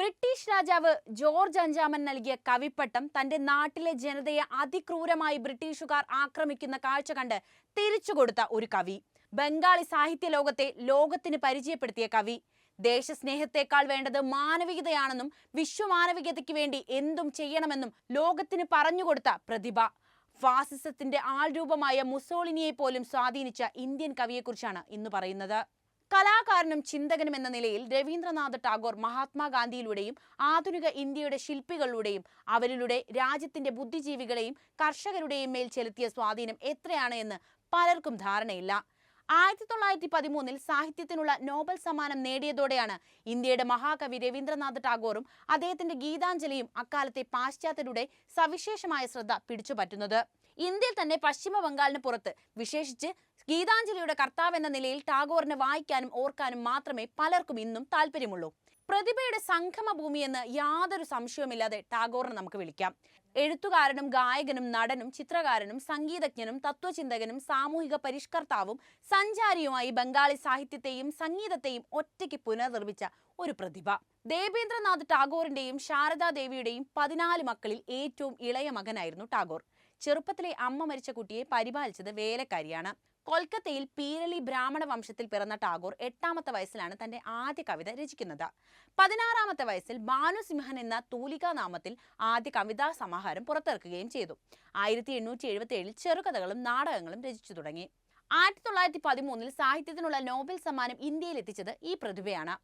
British രാജാവ് George അഞ്ചാമൻ നൽകിയ കവിപ്പട്ടം തന്റെ നാട്ടിലെ ജനതയെ അതിക്രൂരമായി ബ്രിട്ടീഷുകാർ ആക്രമിക്കുന്ന കാഴ്ച കണ്ട് തിരിച്ചുകൊടുത്ത ഒരു കവി. ബംഗാളി സാഹിത്യ ലോകത്തെ ലോകത്തിന് പരിചയപ്പെടുത്തിയ കവി. ദേശസ്നേഹത്തെക്കാൾ വേണ്ടത് മാനവികതയാണെന്നും വിശ്വമാനവികതയ്ക്ക് വേണ്ടി എന്തും ചെയ്യണമെന്നും ലോകത്തിന് പറഞ്ഞുകൊടുത്ത പ്രതിഭ. ഫാസിസത്തിന്റെ ആൾരൂപമായ മുസോളിനിയെ പോലും സ്വാധീനിച്ച ഇന്ത്യൻ കവിയെക്കുറിച്ചാണ് ഇന്ന് പറയുന്നത്. കലാകാരനും ചിന്തകനും എന്ന നിലയിൽ രവീന്ദ്രനാഥ് ടാഗോർ മഹാത്മാഗാന്ധിയിലൂടെയും ആധുനിക ഇന്ത്യയുടെ ശില്പികളിലൂടെയും അവരിലൂടെ രാജ്യത്തിന്റെ ബുദ്ധിജീവികളെയും കർഷകരുടെയും മേൽ ചെലുത്തിയ സ്വാധീനം എത്രയാണ് എന്ന് പലർക്കും ധാരണയില്ല. ആയിരത്തി തൊള്ളായിരത്തി പതിമൂന്നിൽ സാഹിത്യത്തിനുള്ള നോബൽ സമ്മാനം നേടിയതോടെയാണ് ഇന്ത്യയുടെ മഹാകവി രവീന്ദ്രനാഥ് ടാഗോറും അദ്ദേഹത്തിന്റെ ഗീതാഞ്ജലിയും അക്കാലത്തെ പാശ്ചാത്യരുടെ സവിശേഷമായ ശ്രദ്ധ പിടിച്ചുപറ്റുന്നത്. ഇന്ത്യയിൽ തന്നെ പശ്ചിമ ബംഗാളിന് പുറത്ത് വിശേഷിച്ച് ഗീതാഞ്ജലിയുടെ കർത്താവ് എന്ന നിലയിൽ ടാഗോറിനെ വായിക്കാനും ഓർക്കാനും മാത്രമേ പലർക്കും ഇന്നും താല്പര്യമുള്ളൂ പ്രതിഭയുടെ സംഗമ എന്ന് യാതൊരു സംശയവുമില്ലാതെ ടാഗോറിനെ നമുക്ക് വിളിക്കാം. എഴുത്തുകാരനും ഗായകനും നടനും ചിത്രകാരനും സംഗീതജ്ഞനും തത്വചിന്തകനും സാമൂഹിക പരിഷ്കർത്താവും സഞ്ചാരിയുമായി ബംഗാളി സാഹിത്യത്തെയും സംഗീതത്തെയും ഒറ്റയ്ക്ക് പുനർനിർമ്മിച്ച ഒരു പ്രതിഭ. ദേവേന്ദ്രനാഥ് ടാഗോറിന്റെയും ശാരദാദേവിയുടെയും പതിനാല് മക്കളിൽ ഏറ്റവും ഇളയ മകനായിരുന്നു ടാഗോർ. ചെറുപ്പത്തിലെ അമ്മ മരിച്ച കുട്ടിയെ പരിപാലിച്ചത് വേലക്കാരിയാണ്. കൊൽക്കത്തയിൽ പീരളി ബ്രാഹ്മണ വംശത്തിൽ പിറന്ന ടാഗോർ എട്ടാമത്തെ വയസ്സിലാണ് തന്റെ ആദ്യ കവിത രചിക്കുന്നത്. പതിനാറാമത്തെ വയസ്സിൽ ഭാനുസിംഹൻ എന്ന തൂലികാ നാമത്തിൽ ആദ്യ കവിതാ സമാഹാരം പുറത്തിറക്കുകയും ചെയ്തു. ആയിരത്തി എണ്ണൂറ്റി എഴുപത്തി ഏഴിൽ ചെറുകഥകളും നാടകങ്ങളും രചിച്ചു തുടങ്ങി. ആയിരത്തി തൊള്ളായിരത്തി പതിമൂന്നിൽ സാഹിത്യത്തിനുള്ള നോബൽ സമ്മാനം ഇന്ത്യയിൽ എത്തിച്ചത് ഈ പ്രതിഭയാണ്.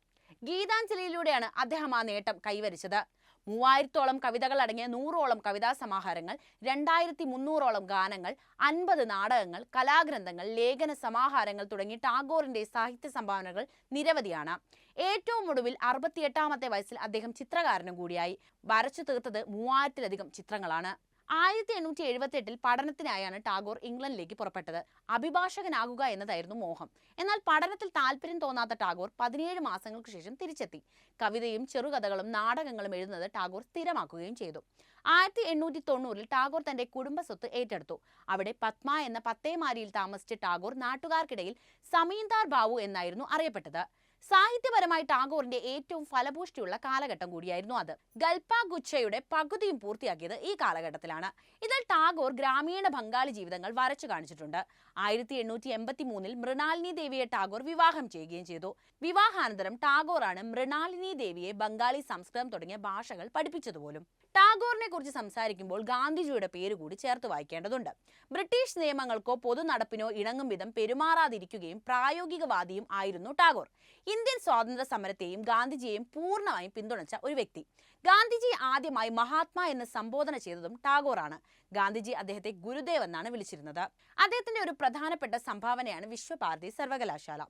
ഗീതാഞ്ജലിയിലൂടെയാണ് അദ്ദേഹം ആ നേട്ടം കൈവരിച്ചത്. മൂവായിരത്തോളം കവിതകൾ അടങ്ങിയ നൂറോളം കവിതാ സമാഹാരങ്ങൾ രണ്ടായിരത്തി മുന്നൂറോളം ഗാനങ്ങൾ അൻപത് നാടകങ്ങൾ കലാഗ്രന്ഥങ്ങൾ ലേഖന സമാഹാരങ്ങൾ തുടങ്ങി ടാഗോറിന്റെ സാഹിത്യ സംഭാവനകൾ നിരവധിയാണ്. ഏറ്റവും ഒടുവിൽ അറുപത്തിയെട്ടാമത്തെ വയസ്സിൽ അദ്ദേഹം ചിത്രകാരനും കൂടിയായി. വരച്ചു തീർത്തത് മൂവായിരത്തിലധികം ചിത്രങ്ങളാണ്. ആയിരത്തി എണ്ണൂറ്റി എഴുപത്തി എട്ടിൽ പഠനത്തിനായാണ് ടാഗോർ ഇംഗ്ലണ്ടിലേക്ക് പുറപ്പെട്ടത്. അഭിഭാഷകനാകുക എന്നതായിരുന്നു മോഹം. എന്നാൽ പഠനത്തിൽ താല്പര്യം തോന്നാത്ത ടാഗോർ പതിനേഴ് മാസങ്ങൾക്ക് ശേഷം തിരിച്ചെത്തി. കവിതയും ചെറുകഥകളും നാടകങ്ങളും എഴുതുന്നത് ടാഗോർ സ്ഥിരമാക്കുകയും ചെയ്തു. ആയിരത്തി എണ്ണൂറ്റി തൊണ്ണൂറിൽ ടാഗോർ തന്റെ കുടുംബ സ്വത്ത് ഏറ്റെടുത്തു. അവിടെ പത്മ എന്ന പത്തേമാരിയിൽ താമസിച്ച ടാഗോർ നാട്ടുകാർക്കിടയിൽ സമീന്ദാർ ബാവു എന്നായിരുന്നു അറിയപ്പെട്ടത്. സാഹിത്യപരമായി ടാഗോറിന്റെ ഏറ്റവും ഫലഭൂഷ്ടിയുള്ള കാലഘട്ടം കൂടിയായിരുന്നു അത്. ഗൽപ ഗുച്ഛയുടെ പകുതിയും പൂർത്തിയാക്കിയത് ഈ കാലഘട്ടത്തിലാണ്. ഇതിൽ ടാഗോർ ഗ്രാമീണ ബംഗാളി ജീവിതങ്ങൾ വരച്ചു കാണിച്ചിട്ടുണ്ട്. ആയിരത്തി എണ്ണൂറ്റി എൺപത്തി മൂന്നിൽ മൃണാലിനി ദേവിയെ ടാഗോർ വിവാഹം ചെയ്യുകയും ചെയ്തു. വിവാഹാനന്തരം ടാഗോറാണ് മൃണാലിനി ദേവിയെ ബംഗാളി സംസ്കൃതം തുടങ്ങിയ ഭാഷകൾ പഠിപ്പിച്ചതുപോലും. ടാഗോറിനെ കുറിച്ച് സംസാരിക്കുമ്പോൾ ഗാന്ധിജിയുടെ പേര് കൂടി ചേർത്ത് വായിക്കേണ്ടതുണ്ട്. ബ്രിട്ടീഷ് നിയമങ്ങൾക്കോ പൊതു നടപ്പിനോ ഇണങ്ങും വിധം പെരുമാറാതിരിക്കുകയും പ്രായോഗികവാദിയും ആയിരുന്നു ടാഗോർ. ഇന്ത്യൻ സ്വാതന്ത്ര്യ സമരത്തെയും ഗാന്ധിജിയെയും പൂർണമായും പിന്തുണച്ച ഒരു വ്യക്തി. ഗാന്ധിജി ആദ്യമായി മഹാത്മാ എന്ന് സംബോധന ചെയ്തതും ടാഗോറാണ്. ഗാന്ധിജി അദ്ദേഹത്തെ ഗുരുദേവ് എന്നാണ് വിളിച്ചിരുന്നത്. അദ്ദേഹത്തിന്റെ ഒരു പ്രധാനപ്പെട്ട സംഭാവനയാണ് വിശ്വഭാരതി സർവകലാശാല.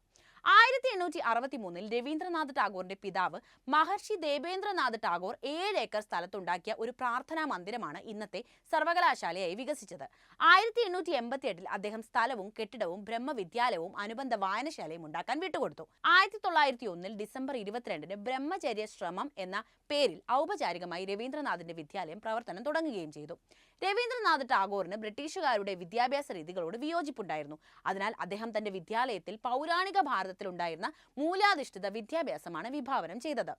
ആയിരത്തി എണ്ണൂറ്റി അറുപത്തി മൂന്നിൽ രവീന്ദ്രനാഥ് ടാഗോറിന്റെ പിതാവ് മഹർഷി ദേവേന്ദ്രനാഥ് ടാഗോർ ഏഴ് ഏക്കർ സ്ഥലത്തുണ്ടാക്കിയ ഒരു പ്രാർത്ഥനാ മന്ദിരമാണ് ഇന്നത്തെ സർവകലാശാലയായി വികസിച്ചത്. ആയിരത്തി എണ്ണൂറ്റി എൺപത്തി എട്ടിൽ അദ്ദേഹം സ്ഥലവും കെട്ടിടവും ബ്രഹ്മവിദ്യാലയവും അനുബന്ധ വായനശാലയും ഉണ്ടാക്കാൻ വിട്ടുകൊടുത്തു. ആയിരത്തി തൊള്ളായിരത്തി ഒന്നിൽ ഡിസംബർ ഇരുപത്തിരണ്ടിന് ബ്രഹ്മചര്യ ശ്രമം എന്ന പേരിൽ ഔപചാരികമായി രവീന്ദ്രനാഥിന്റെ വിദ്യാലയം പ്രവർത്തനം തുടങ്ങുകയും ചെയ്തു. രവീന്ദ്രനാഥ് ടാഗോറിന് ബ്രിട്ടീഷുകാരുടെ വിദ്യാഭ്യാസ രീതികളോട് വിയോജിപ്പുണ്ടായിരുന്നു. അതിനാൽ അദ്ദേഹം തന്റെ വിദ്യാലയത്തിൽ പൗരാണിക ഭാരതത്തിലുണ്ടായിരുന്ന മൂലാധിഷ്ഠിത വിദ്യാഭ്യാസമാണ് വിഭാവനം ചെയ്തത്.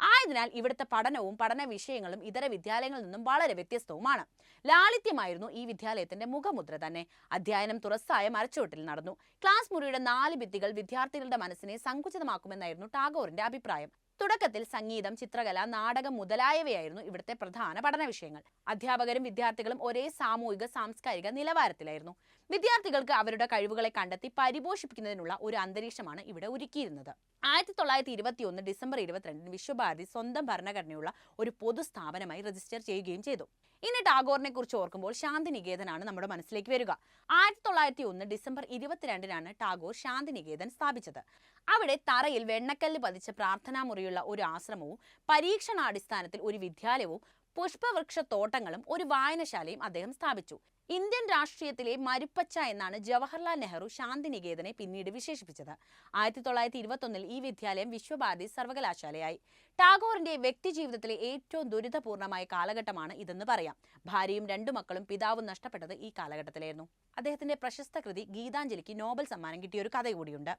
ആയതിനാൽ ഇവിടുത്തെ പഠനവും പഠന വിഷയങ്ങളും ഇതര വിദ്യാലയങ്ങളിൽ നിന്നും വളരെ വ്യത്യസ്തവുമാണ്. ലാളിത്യമായിരുന്നു ഈ വിദ്യാലയത്തിന്റെ മുഖമുദ്ര തന്നെ. അധ്യയനം തുറസ്സായ മരച്ചുവട്ടിൽ നടന്നു. ക്ലാസ് മുറിയുടെ നാല് ഭിത്തികൾ വിദ്യാർത്ഥികളുടെ മനസ്സിനെ സങ്കുചിതമാക്കുമെന്നായിരുന്നു ടാഗോറിന്റെ അഭിപ്രായം. തുടക്കത്തിൽ സംഗീതം ചിത്രകല നാടകം മുതലായവയായിരുന്നു ഇവിടുത്തെ പ്രധാന പഠന വിഷയങ്ങൾ. അധ്യാപകരും വിദ്യാർത്ഥികളും ഒരേ സാമൂഹിക സാംസ്കാരിക നിലവാരത്തിലായിരുന്നു. വിദ്യാർത്ഥികൾക്ക് അവരുടെ കഴിവുകളെ കണ്ടെത്തി പരിപോഷിപ്പിക്കുന്നതിനുള്ള ഒരു അന്തരീക്ഷമാണ് ഇവിടെ ഒരുക്കിയിരുന്നത്. ആയിരത്തി തൊള്ളായിരത്തി ഇരുപത്തി ഒന്ന് ഡിസംബർ ഇരുപത്തിരണ്ടിന് വിശ്വഭാരതി സ്വന്തം ഭരണഘടനയുള്ള ഒരു പൊതു സ്ഥാപനമായി രജിസ്റ്റർ ചെയ്യുകയും ചെയ്തു. ഇനി ടാഗോറിനെ കുറിച്ച് ഓർക്കുമ്പോൾ ശാന്തിനികേതനാണ് നമ്മുടെ മനസ്സിലേക്ക് വരിക. ആയിരത്തി തൊള്ളായിരത്തി ഒന്ന് ഡിസംബർ ഇരുപത്തിരണ്ടിനാണ് ടാഗോർ ശാന്തിനികേതൻ സ്ഥാപിച്ചത്. അവിടെ തറയിൽ വെണ്ണക്കല്ല് പതിച്ച പ്രാർത്ഥനാമുറിയുള്ള ഒരു ആശ്രമവും പരീക്ഷണാടിസ്ഥാനത്തിൽ ഒരു വിദ്യാലയവും പുഷ്പവൃക്ഷ തോട്ടങ്ങളും ഒരു വായനശാലയും അദ്ദേഹം സ്ഥാപിച്ചു. ഇന്ത്യൻ രാഷ്ട്രീയത്തിലെ മരുപ്പച്ച എന്നാണ് ജവഹർലാൽ നെഹ്റു ശാന്തിനികേതനെ പിന്നീട് വിശേഷിപ്പിച്ചത്. ആയിരത്തി തൊള്ളായിരത്തി ഇരുപത്തൊന്നിൽ ഈ വിദ്യാലയം വിശ്വഭാരതി സർവകലാശാലയായി. ടാഗോറിന്റെ വ്യക്തിജീവിതത്തിലെ ഏറ്റവും ദുരിതപൂർണമായ കാലഘട്ടമാണ് ഇതെന്ന് പറയാം. ഭാര്യയും രണ്ടു മക്കളും പിതാവും നഷ്ടപ്പെട്ടത് ഈ കാലഘട്ടത്തിലായിരുന്നു. അദ്ദേഹത്തിന്റെ പ്രശസ്ത കൃതി ഗീതാഞ്ജലിക്ക് നോബൽ സമ്മാനം കിട്ടിയ ഒരു കഥ കൂടിയുണ്ട്.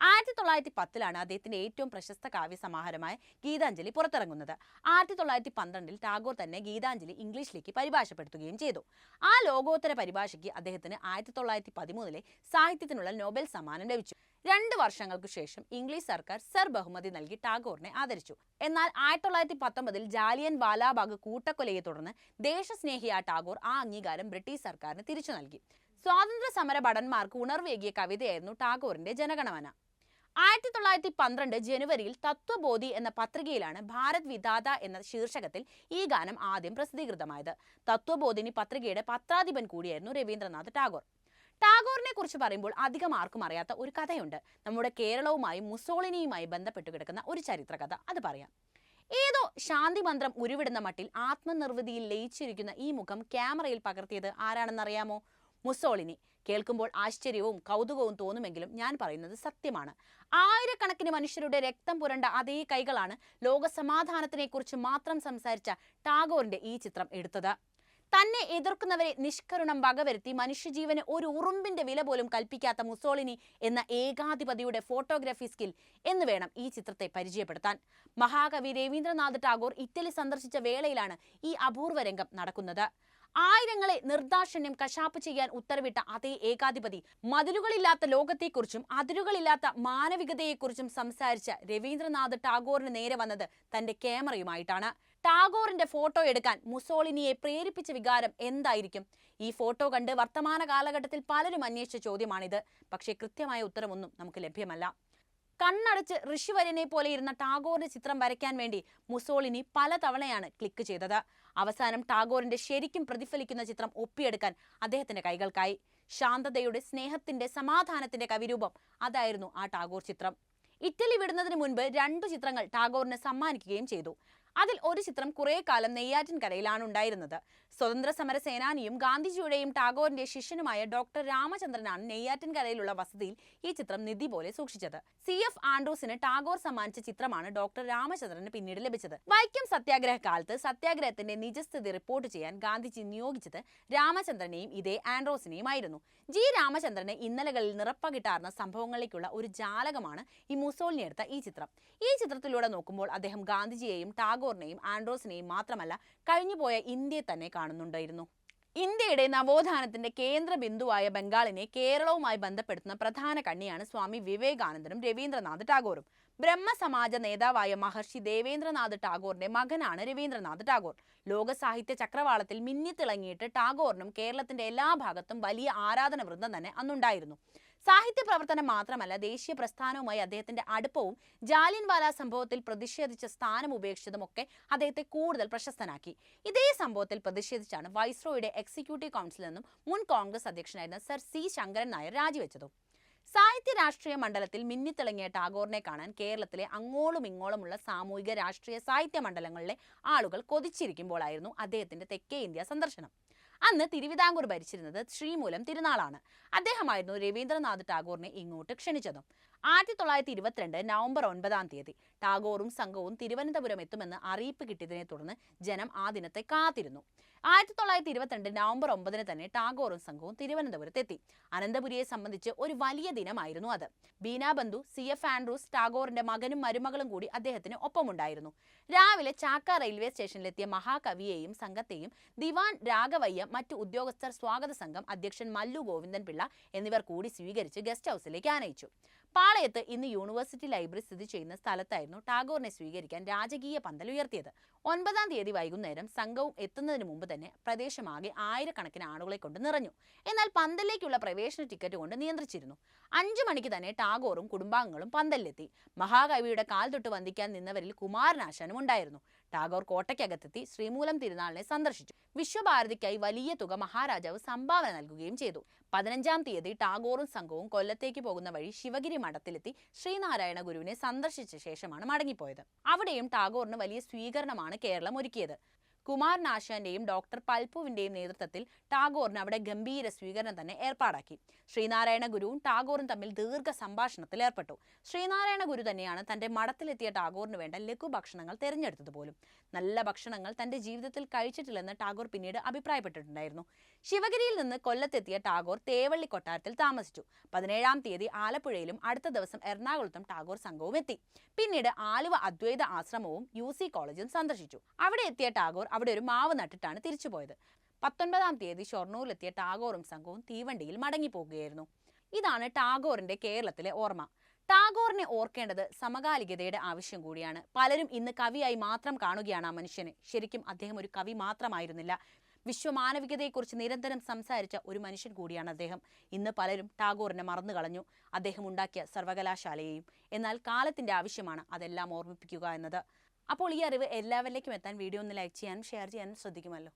ആയിരത്തി തൊള്ളായിരത്തി പത്തിലാണ് അദ്ദേഹത്തിന്റെ ഏറ്റവും പ്രശസ്ത കാവ്യ സമാഹാരമായ ഗീതാഞ്ജലി പുറത്തിറങ്ങുന്നത്. ആയിരത്തി തൊള്ളായിരത്തി പന്ത്രണ്ടിൽ ടാഗോർ തന്നെ ഗീതാഞ്ജലി ഇംഗ്ലീഷിലേക്ക് പരിഭാഷപ്പെടുത്തുകയും ചെയ്തു. ആ ലോകോത്തര പരിഭാഷയ്ക്ക് അദ്ദേഹത്തിന് ആയിരത്തി തൊള്ളായിരത്തി പതിമൂന്നിലെ സാഹിത്യത്തിനുള്ള നോബൽ സമ്മാനം ലഭിച്ചു. രണ്ട് വർഷങ്ങൾക്ക് ശേഷം ഇംഗ്ലീഷ് സർക്കാർ സർ ബഹുമതി നൽകി ടാഗോറിനെ ആദരിച്ചു. എന്നാൽ ആയിരത്തി തൊള്ളായിരത്തി പത്തൊമ്പതിൽ ജാലിയൻ വാലാബാഗ് കൂട്ടക്കൊലയെ തുടർന്ന് ദേശസ്നേഹിയായ ടാഗോർ ആ അംഗീകാരം ബ്രിട്ടീഷ് സർക്കാരിന് തിരിച്ചു നൽകി. സ്വാതന്ത്ര്യ സമര ഭടന്മാർക്ക് ഉണർവേകിയ കവിതയായിരുന്നു ടാഗോറിന്റെ ജനഗണമന. ആയിരത്തി തൊള്ളായിരത്തി പന്ത്രണ്ട് ജനുവരിയിൽ തത്വബോധി എന്ന പത്രികയിലാണ് ഭാരത് വിധാത എന്ന ശീർഷകത്തിൽ ഈ ഗാനം ആദ്യം പ്രസിദ്ധീകൃതമായത്. തത്വബോധിനി പത്രികയുടെ പത്രാധിപൻ കൂടിയായിരുന്നു രവീന്ദ്രനാഥ് ടാഗോർ. ടാഗോറിനെ കുറിച്ച് പറയുമ്പോൾ അധികം ആർക്കും അറിയാത്ത ഒരു കഥയുണ്ട്. നമ്മുടെ കേരളവുമായി മുസോളിനിയുമായി ബന്ധപ്പെട്ട് കിടക്കുന്ന ഒരു ചരിത്ര കഥ അത് പറയാം. ഏതോ ശാന്തി മന്ത്രം ഉരുവിടുന്ന മട്ടിൽ ആത്മനിർവൃതിയിൽ ലയിച്ചിരിക്കുന്ന ഈ മുഖം ക്യാമറയിൽ പകർത്തിയത് ആരാണെന്നറിയാമോ? മുസോളിനി. കേൾക്കുമ്പോൾ ആശ്ചര്യവും കൗതുകവും തോന്നുമെങ്കിലും ഞാൻ പറയുന്നത് സത്യമാണ്. ആയിരക്കണക്കിന് മനുഷ്യരുടെ രക്തം പുരണ്ട അതേ കൈകളാണ് ലോകസമാധാനത്തിനെക്കുറിച്ച് മാത്രം സംസാരിച്ച ടാഗോറിന്റെ ഈ ചിത്രം എടുത്തത്. തന്നെ എതിർക്കുന്നവരെ നിഷ്കരുണം വകവരുത്തി മനുഷ്യജീവന് ഒരു ഉറുമ്പിന്റെ വില പോലും കൽപ്പിക്കാത്ത മുസോളിനി എന്ന ഏകാധിപതിയുടെ ഫോട്ടോഗ്രാഫി സ്കിൽ എന്ന് വേണം ഈ ചിത്രത്തെ പരിചയപ്പെടുത്താൻ. മഹാകവി രവീന്ദ്രനാഥ് ടാഗോർ ഇറ്റലി സന്ദർശിച്ച വേളയിലാണ് ഈ അപൂർവ രംഗം നടക്കുന്നത്. ആയിരങ്ങളെ നിർദാക്ഷിണ്യം കശാപ്പ് ചെയ്യാൻ ഉത്തരവിട്ട അതേ ഏകാധിപതി മതിലുകളില്ലാത്ത ലോകത്തെക്കുറിച്ചും അതിരുകളില്ലാത്ത മാനവികതയെക്കുറിച്ചും സംസാരിച്ച രവീന്ദ്രനാഥ് ടാഗോറിന് നേരെ വന്നത് തന്റെ ക്യാമറയുമായിട്ടാണ്. ടാഗോറിന്റെ ഫോട്ടോ എടുക്കാൻ മുസോളിനിയെ പ്രേരിപ്പിച്ച വികാരം എന്തായിരിക്കും? ഈ ഫോട്ടോ കണ്ട് വർത്തമാന കാലഘട്ടത്തിൽ പലരും അന്വേഷിച്ച ചോദ്യമാണിത്. പക്ഷേ കൃത്യമായ ഉത്തരമൊന്നും നമുക്ക് ലഭ്യമല്ല. കണ്ണടച്ച് ഋഷിവര്യനെ പോലെ ഇരുന്ന ടാഗോറിന്റെ ചിത്രം വരയ്ക്കാൻ വേണ്ടി മുസോളിനി പലതവണയാണ് ക്ലിക്ക് ചെയ്തത്. അവസാനം ടാഗോറിന്റെ ശരിക്കും പ്രതിഫലിക്കുന്ന ചിത്രം ഒപ്പിയെടുക്കാൻ അദ്ദേഹത്തിന്റെ കൈകൾക്കായി. ശാന്തതയുടെ സ്നേഹത്തിന്റെ സമാധാനത്തിന്റെ കവിരൂപം അതായിരുന്നു ആ ടാഗോർ ചിത്രം. ഇറ്റലി വിടുന്നതിന് മുൻപ് രണ്ടു ചിത്രങ്ങൾ ടാഗോറിന് സമ്മാനിക്കുകയും ചെയ്തു. അതിൽ ഒരു ചിത്രം കുറേ കാലം നെയ്യാറ്റിൻകരയിലാണ് ഉണ്ടായിരുന്നത്. സ്വതന്ത്ര സമര സേനാനിയും ഗാന്ധിജിയുടെയും ടാഗോറിന്റെ ശിഷ്യനുമായ ഡോക്ടർ രാമചന്ദ്രനാണ് നെയ്യാറ്റിൻകരയിലുള്ള വസതിയിൽ ഈ ചിത്രം നിധി പോലെ സൂക്ഷിച്ചത്. സി. എഫ്. ആൻഡ്രൂസിന് ടാഗോർ സമ്മാനിച്ച ചിത്രമാണ് ഡോക്ടർ രാമചന്ദ്രന് പിന്നീട് ലഭിച്ചത്. വൈക്കം സത്യാഗ്രഹ കാലത്ത് സത്യാഗ്രഹത്തിന്റെ നിജസ്ഥിതി റിപ്പോർട്ട് ചെയ്യാൻ ഗാന്ധിജി നിയോഗിച്ചത് രാമചന്ദ്രനെയും ഇതേ ആൻഡ്രോസിനെയും ആയിരുന്നു ജി. രാമചന്ദ്രന് ഇന്നലകളിൽ നിറപ്പകിട്ടാർന്ന സംഭവങ്ങളിലേക്കുള്ള ഒരു ജാലകമാണ് ഈ മുസോളിനി എടുത്ത ഈ ചിത്രം. ഈ ചിത്രത്തിലൂടെ നോക്കുമ്പോൾ അദ്ദേഹം ഗാന്ധിജിയെയും ടാഗോറിനെയും ആൻഡ്രോസിനെയും മാത്രമല്ല കഴിഞ്ഞുപോയ ഇന്ത്യയെ തന്നെ കാണുന്നുണ്ടായിരുന്നു. ഇന്ത്യയുടെ നവോത്ഥാനത്തിന്റെ കേന്ദ്ര ബിന്ദുവായ ബംഗാളിനെ കേരളവുമായി ബന്ധപ്പെടുത്തുന്ന പ്രധാന കണ്ണിയാണ് സ്വാമി വിവേകാനന്ദനും രവീന്ദ്രനാഥ് ടാഗോറും. ബ്രഹ്മസമാജ നേതാവായ മഹർഷി ദേവേന്ദ്രനാഥ് ടാഗോറിന്റെ മകനാണ് രവീന്ദ്രനാഥ് ടാഗോർ. ലോക സാഹിത്യ ചക്രവാളത്തിൽ മിന്നിത്തിളങ്ങിയിട്ട് ടാഗോറിനും കേരളത്തിന്റെ എല്ലാ ഭാഗത്തും വലിയ ആരാധന വൃന്ദം തന്നെ അന്നുണ്ടായിരുന്നു. സാഹിത്യ പ്രവർത്തനം മാത്രമല്ല ദേശീയ പ്രസ്ഥാനവുമായി അദ്ദേഹത്തിന്റെ അടുപ്പവും ജാലിയൻവാല സംഭവത്തിൽ പ്രതിഷേധിച്ച സ്ഥാനം ഉപേക്ഷിച്ചതും ഒക്കെ അദ്ദേഹത്തെ കൂടുതൽ പ്രശസ്തനാക്കി. ഇതേ സംഭവത്തിൽ പ്രതിഷേധിച്ചാണ് വൈസ്രോയുടെ എക്സിക്യൂട്ടീവ് കൗൺസിലിൽ നിന്നും മുൻ കോൺഗ്രസ് അധ്യക്ഷനായിരുന്ന സർ സി ശങ്കരൻ നായർ രാജിവെച്ചതും. സാഹിത്യ രാഷ്ട്രീയ മണ്ഡലത്തിൽ മിന്നിത്തിളങ്ങിയ ടാഗോറിനെ കാണാൻ കേരളത്തിലെ അങ്ങോളം ഇങ്ങോളമുള്ള സാമൂഹിക രാഷ്ട്രീയ സാഹിത്യ മണ്ഡലങ്ങളിലെ ആളുകൾ കൊതിച്ചിരിക്കുമ്പോഴായിരുന്നു അദ്ദേഹത്തിന്റെ തെക്കേ ഇന്ത്യ സന്ദർശനം. അന്ന് തിരുവിതാംകൂർ ഭരിച്ചിരുന്നത് ശ്രീമൂലം തിരുനാളാണ്. അദ്ദേഹമായിരുന്നു രവീന്ദ്രനാഥ് ടാഗോറിനെ ഇങ്ങോട്ട് ക്ഷണിച്ചതും. ആയിരത്തി തൊള്ളായിരത്തി ഇരുപത്തിരണ്ട് നവംബർ ഒൻപതാം തീയതി ടാഗോറും സംഘവും തിരുവനന്തപുരം എത്തുമെന്ന് അറിയിപ്പ് കിട്ടിയതിനെ തുടർന്ന് ജനം ആ ദിനത്തെ കാത്തിരുന്നു. ആയിരത്തി തൊള്ളായിരത്തി ഇരുപത്തിരണ്ട് നവംബർ ഒമ്പതിന് തന്നെ ടാഗോറും സംഘവും തിരുവനന്തപുരത്തെത്തി. അനന്തപുരിയെ സംബന്ധിച്ച് ഒരു വലിയ ദിനമായിരുന്നു അത്. ബീനാബന്ധു സി എഫ് ആൻഡ്രൂസ് ടാഗോറിന്റെ മകനും മരുമകളും കൂടി അദ്ദേഹത്തിന് ഒപ്പമുണ്ടായിരുന്നു. രാവിലെ ചാക്ക റെയിൽവേ സ്റ്റേഷനിലെത്തിയ മഹാകവിയെയും സംഘത്തെയും ദിവാൻ രാഘവയ്യ മറ്റു ഉദ്യോഗസ്ഥർ സ്വാഗത സംഘം അധ്യക്ഷൻ മല്ലു ഗോവിന്ദൻ പിള്ള എന്നിവർ കൂടി സ്വീകരിച്ച് ഗസ്റ്റ് ഹൗസിലേക്ക് ആനയിച്ചു. പാളയത്ത് ഇന്ന് യൂണിവേഴ്സിറ്റി ലൈബ്രറി സ്ഥിതി ചെയ്യുന്ന സ്ഥലത്തായിരുന്നു ടാഗോറിനെ സ്വീകരിക്കാൻ രാജകീയ പന്തൽ ഉയർത്തിയത് ഒൻപതാം തീയതി വൈകുന്നേരം സംഘവും എത്തുന്നതിന് മുമ്പ് തന്നെ പ്രദേശമാകെ ആയിരക്കണക്കിന് ആളുകളെ കൊണ്ട് നിറഞ്ഞു. എന്നാൽ പന്തലിലേക്കുള്ള പ്രവേശന ടിക്കറ്റ് കൊണ്ട് നിയന്ത്രിച്ചിരുന്നു. അഞ്ചു മണിക്ക് തന്നെ ടാഗോറും കുടുംബാംഗങ്ങളും പന്തലിലെത്തി. മഹാകവിയുടെ കാൽ തൊട്ട് വന്ദിക്കാൻ നിന്നവരിൽ കുമാരനാശാനും ഉണ്ടായിരുന്നു. ടാഗോർ കോട്ടയ്ക്കകത്തെത്തി ശ്രീമൂലം തിരുനാളിനെ സന്ദർശിച്ചു. വിശ്വഭാരതിക്കായി വലിയ തുക മഹാരാജാവ് സംഭാവന നൽകുകയും ചെയ്തു. പതിനഞ്ചാം തീയതി ടാഗോറും സംഘവും കൊല്ലത്തേക്ക് പോകുന്ന വഴി ശിവഗിരി മഠത്തിലെത്തി ശ്രീനാരായണ ഗുരുവിനെ സന്ദർശിച്ച ശേഷമാണ് മടങ്ങിപ്പോയത്. അവിടെയും ടാഗോറിന് വലിയ സ്വീകരണമാണ് കേരളം ഒരുക്കിയത്. കുമാരനാശാന്റെയും ഡോക്ടർ പൽപുവിന്റെയും നേതൃത്വത്തിൽ ടാഗോറിന് അവിടെ ഗംഭീര സ്വീകരണം തന്നെ ഏർപ്പാടാക്കി. ശ്രീനാരായണ ഗുരുവും ടാഗോറും തമ്മിൽ ദീർഘ സംഭാഷണത്തിൽ ഏർപ്പെട്ടു. ശ്രീനാരായണ ഗുരു തന്നെയാണ് തന്റെ മഠത്തിലെത്തിയ ടാഗോറിന് വേണ്ട ലഘു ഭക്ഷണങ്ങൾ തിരഞ്ഞെടുത്തത് പോലും. നല്ല ഭക്ഷണങ്ങൾ തന്റെ ജീവിതത്തിൽ കഴിച്ചിട്ടില്ലെന്ന് ടാഗോർ പിന്നീട് അഭിപ്രായപ്പെട്ടിട്ടുണ്ടായിരുന്നു. ശിവഗിരിയിൽ നിന്ന് കൊല്ലത്തെത്തിയ ടാഗോർ തേവള്ളി കൊട്ടാരത്തിൽ താമസിച്ചു. പതിനേഴാം തീയതി ആലപ്പുഴയിലും അടുത്ത ദിവസം എറണാകുളത്തും ടാഗോർ സംഘവും എത്തി. പിന്നീട് ആലുവ അദ്വൈത ആശ്രമവും യു സി കോളേജും സന്ദർശിച്ചു. അവിടെ എത്തിയ ടാഗോർ അവിടെ ഒരു മാവ് നട്ടിട്ടാണ് തിരിച്ചുപോയത്. പത്തൊൻപതാം തീയതി ഷൊർണൂരിലെത്തിയ ടാഗോറും സംഘവും തീവണ്ടിയിൽ മടങ്ങിപ്പോകുകയായിരുന്നു. ഇതാണ് ടാഗോറിന്റെ കേരളത്തിലെ ഓർമ്മ. ടാഗോറിനെ ഓർക്കേണ്ടത് സമകാലികതയുടെ ആവശ്യം കൂടിയാണ്. പലരും ഇന്ന് കവിയായി മാത്രം കാണുകയാണ് ആ മനുഷ്യനെ. ശരിക്കും അദ്ദേഹം ഒരു കവി മാത്രമായിരുന്നില്ല. വിശ്വമാനവികതയെക്കുറിച്ച് നിരന്തരം സംസാരിച്ച ഒരു മനുഷ്യൻ കൂടിയാണ് അദ്ദേഹം. ഇന്ന് പലരും ടാഗോറിനെ മറന്നു കളഞ്ഞു അദ്ദേഹം ഉണ്ടാക്കിയ സർവകലാശാലയെയും എന്നാൽ കാലത്തിന്റെ ആവശ്യമാണ് അതെല്ലാം ഓർമ്മിപ്പിക്കുക എന്നത്. അപ്പോൾ ഈ അറിവ് എല്ലാവരിലേക്കും എത്താൻ വീഡിയോ ഒന്ന് ലൈക്ക് ചെയ്യാനും ഷെയർ ചെയ്യാനും ശ്രദ്ധിക്കുമല്ലോ.